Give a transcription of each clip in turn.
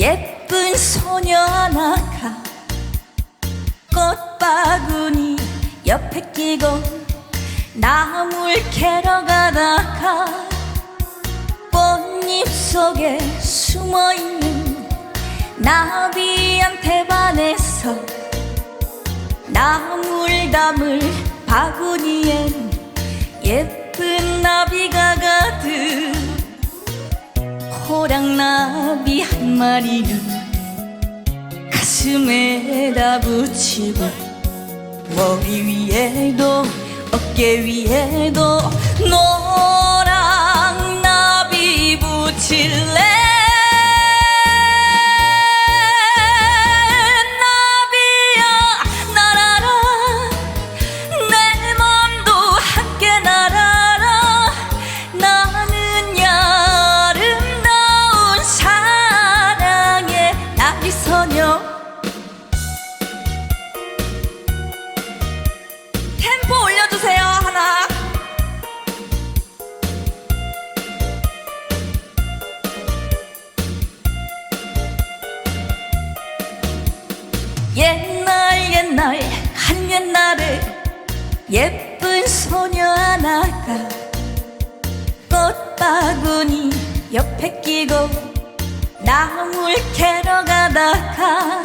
예쁜 소녀 하나가 꽃바구니 옆에 끼고 나물 캐러 가다가 꽃잎 속에 숨어있는 나비한테 반해서 나물 담을 바구니엔 예쁜 나비가 가득 호랑나비 한 마리는 가슴에다 붙이고 머리 위에도 어깨 위에도 노랑 나비 붙일래 예쁜 소녀 하나가 꽃바구니 옆에 끼고 나물 캐러 가다가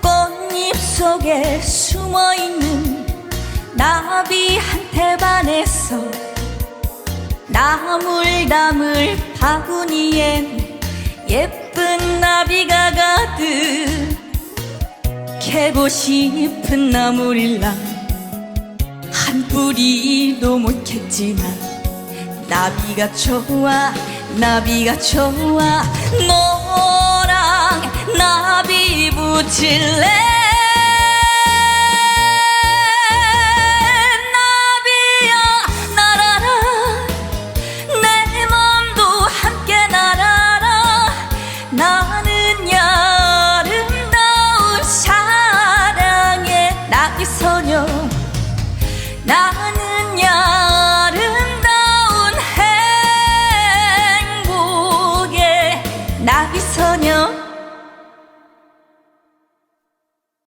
꽃잎 속에 숨어 있는 나비한테 반해서 나물 담을 바구니엔 예쁜 나비가 가득 캐고 싶은 나물일라 한 뿌리도 못 캤지만 나비가 좋아 나비가 좋아. 노랑 나비 붙일래 나비소녀.